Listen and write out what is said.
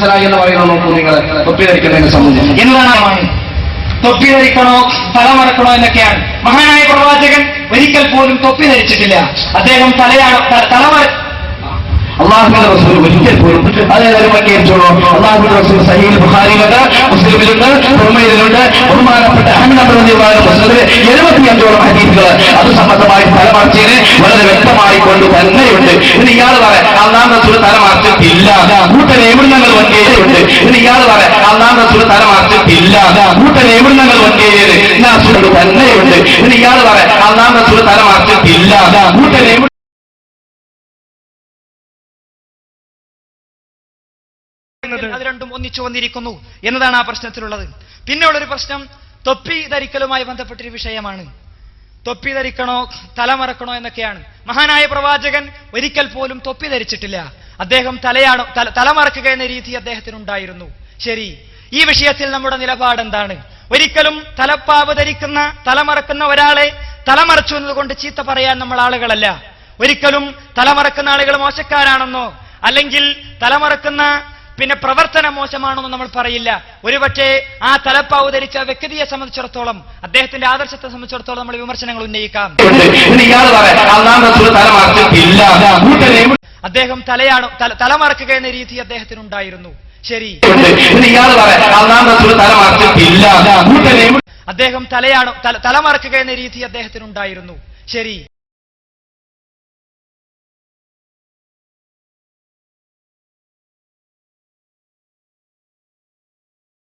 സലാഹി എന്ന് പറയുന്നത് നോക്കൂ നിങ്ങൾ. തൊപ്പി തൊപ്പി എന്നൊക്കെയാണ്. മഹാനായ പ്രവാചകൻ ഒരിക്കൽ പോലും തൊപ്പി ധരിച്ചിട്ടില്ല. അദ്ദേഹം തലയാണ് റസൂൽ ഒരിക്കൽ പോലും അത് സംബന്ധമായി തലമറിച്ചതിന് വളരെ വ്യക്തമായി കൊണ്ട് തന്നെയുണ്ട്. ഇനി ഇയാൾ പറയാം റസൂൽ തല മറച്ചിട്ടില്ല. കൂട്ടൻ എവിടുന്നങ്ങൾ വണ്ടിയിലുണ്ട് എന്ന് ഇയാൾ പറയാം അള്ളാഹ് റസൂൽ തലമറിച്ചിട്ടില്ല കൂട്ടൻ എവിടുന്നങ്ങൾ വണ്ടിയിൽ തന്നെയുണ്ട്. എന്ന് ഇയാൾ പറയാം അള്ളാഹ് റസൂൽ തലമറിച്ചിട്ടില്ല കൂട്ടൻ എവിടെ അത് രണ്ടും ഒന്നിച്ചു വന്നിരിക്കുന്നു എന്നതാണ് ആ പ്രശ്നത്തിലുള്ളത്. പിന്നെയുള്ളൊരു പ്രശ്നം തൊപ്പി ധരിക്കലുമായി ബന്ധപ്പെട്ടൊരു വിഷയമാണ്. തൊപ്പി ധരിക്കണോ തലമറക്കണോ എന്നൊക്കെയാണ്. മഹാനായ പ്രവാചകൻ ഒരിക്കൽ പോലും തൊപ്പി ധരിച്ചിട്ടില്ല അദ്ദേഹം തലയാണ് തല തലമറക്കുക എന്ന രീതി അദ്ദേഹത്തിനുണ്ടായിരുന്നു. ശരി ഈ വിഷയത്തിൽ നമ്മുടെ നിലപാട് എന്താണ്? ഒരിക്കലും തലപ്പാവ് ധരിക്കുന്ന തലമറക്കുന്ന ഒരാളെ തലമറച്ചു എന്നതുകൊണ്ട് ചീത്ത പറയാൻ നമ്മൾ ആളുകളല്ല. ഒരിക്കലും തലമറക്കുന്ന ആളുകൾ മോശക്കാരാണെന്നോ അല്ലെങ്കിൽ തലമറക്കുന്ന പിന്നെ പ്രവർത്തന മോശമാണെന്ന് നമ്മൾ പറയില്ല. ഒരുപക്ഷെ ആ തലപ്പ് അവതരിച്ച വ്യക്തിയെ സംബന്ധിച്ചിടത്തോളം അദ്ദേഹത്തിന്റെ ആദർശത്തെ സംബന്ധിച്ചിടത്തോളം നമ്മൾ വിമർശനങ്ങൾ ഉന്നയിക്കാം. അദ്ദേഹം തലയാണ് തല- തലമറക്കുക എന്ന രീതി അദ്ദേഹത്തിനുണ്ടായിരുന്നു. ശരി. അദ്ദേഹം തലയാണ് തലമറക്കുക എന്ന രീതി അദ്ദേഹത്തിനുണ്ടായിരുന്നു. ശരി.